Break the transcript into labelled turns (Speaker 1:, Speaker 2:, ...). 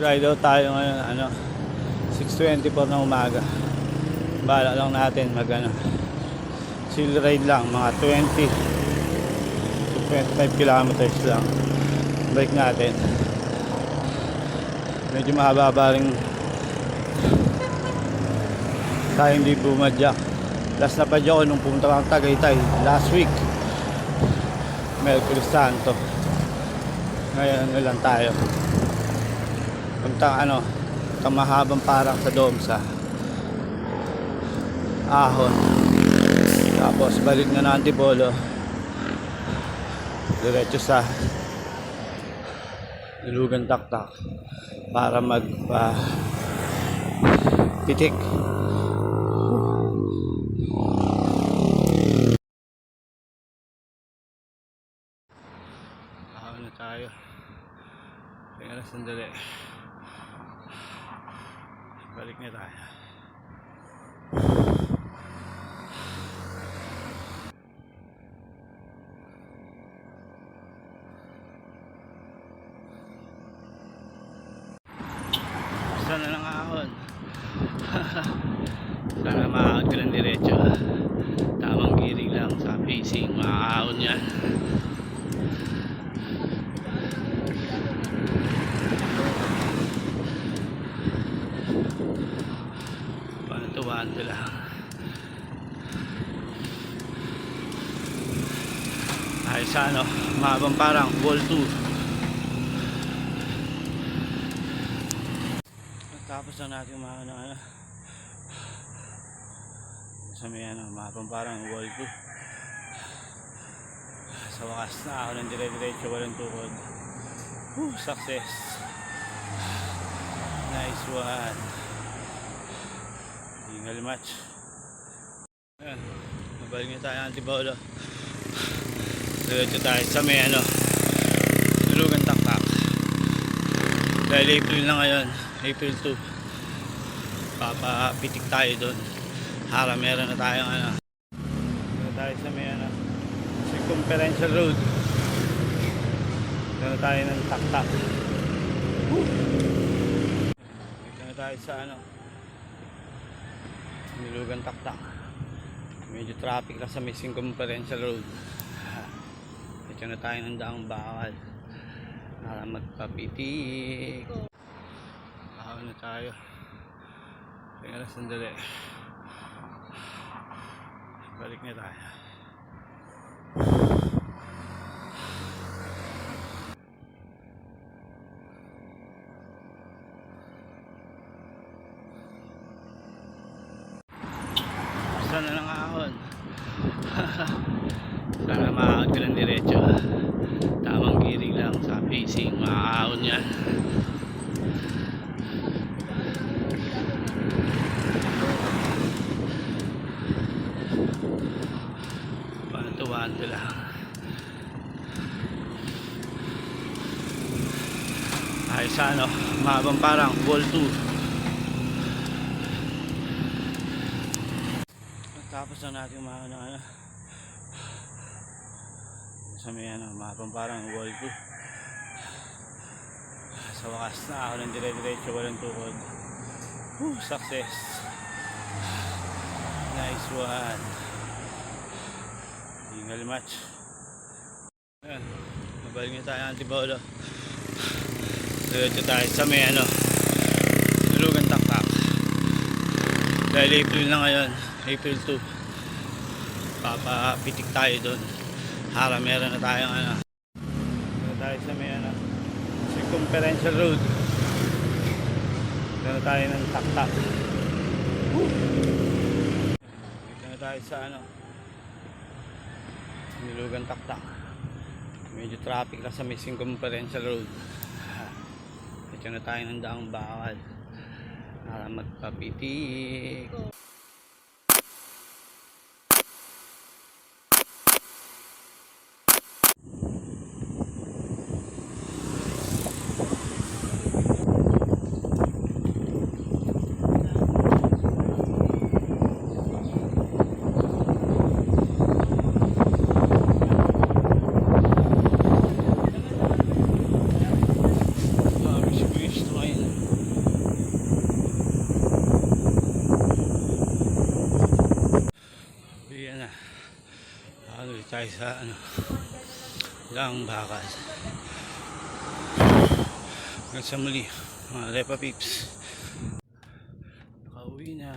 Speaker 1: Ride out tayo ngayon, ano, 6.24 na umaga. Bala lang natin mag, ano, chill ride lang, mga 20 to 25 kilometers lang. Bike natin. Medyo mahaba rin tayo hindi bumadyak. Last na padyak ko nung pumunta kang Tagaytay last week. Mercury Santo. Ngayon ano lang tayo. Punta ano, kamahabang parang sa dom sa ahon. Tapos balik na ng Antipolo. Diretso sa Ilugan Taktak para magpa pitik. Ahon na tayo. Kaya sandali. Balik na tayo. Sana lang ahon. Sana maahon ko ng diretso. Tamang giring lang sa pacing. Maahon yan. Pantuwan lang. Ay sa ano, mahabang parang ball 2. Tapos na natin mga ano, ano. Sa may ano, mahabang parang wall 2. Sa wakas na ako ng dire-diretso, walang tukod. Whew, success. Nice one. Hingal match. Ayan, mabalik na tayo antibolo. Diretso tayo sa may ano, Lugan Taktak. Dahil April na ngayon, April 2. Papapitik tayo doon. Hara, meron na tayong ano. Meron tayo sa may ano, circumferential road. Meron tayo ng taktak. Dito na tayo sa ano, Nilugan Taktak. Medyo traffic lang sa may circumferential road. Dito na tayo ng daang bakal. Para magpapitik. Ako na tayo. Na sandali. Balik na tayo. Sana lang ahon. Sana maahon ko ng diretso. Tamang giring lang sa pacing. Maahon yan. Pantuwan lang. Ay sa ano, mahabang parang ball 2. Tapos na natin mga ano, ano sa may ano, mahabang parang 2. Sa wakas na ako ng dire-diretso, walang tukod. Whew, success. Nice one. Hingal match. Ayan, mabalik na tayo antibolo. Diretso tayo sa may ano, Lugan Taktak. Dahil April na ngayon, April 2. Papapitik tayo doon. Hara, meron na tayong ano. Meron tayo sa may ano, circumferential road. Meron tayo ng taktak. Dito na tayo sa ano, Nilugan Taktak. Medyo traffic lang sa may circumferential road. Dito na tayo ng daang bakal. Para magpapitik. Ano tayo sa ano lang bakal. Hanggang sa muli mga Repa Pips. Nakauwi na.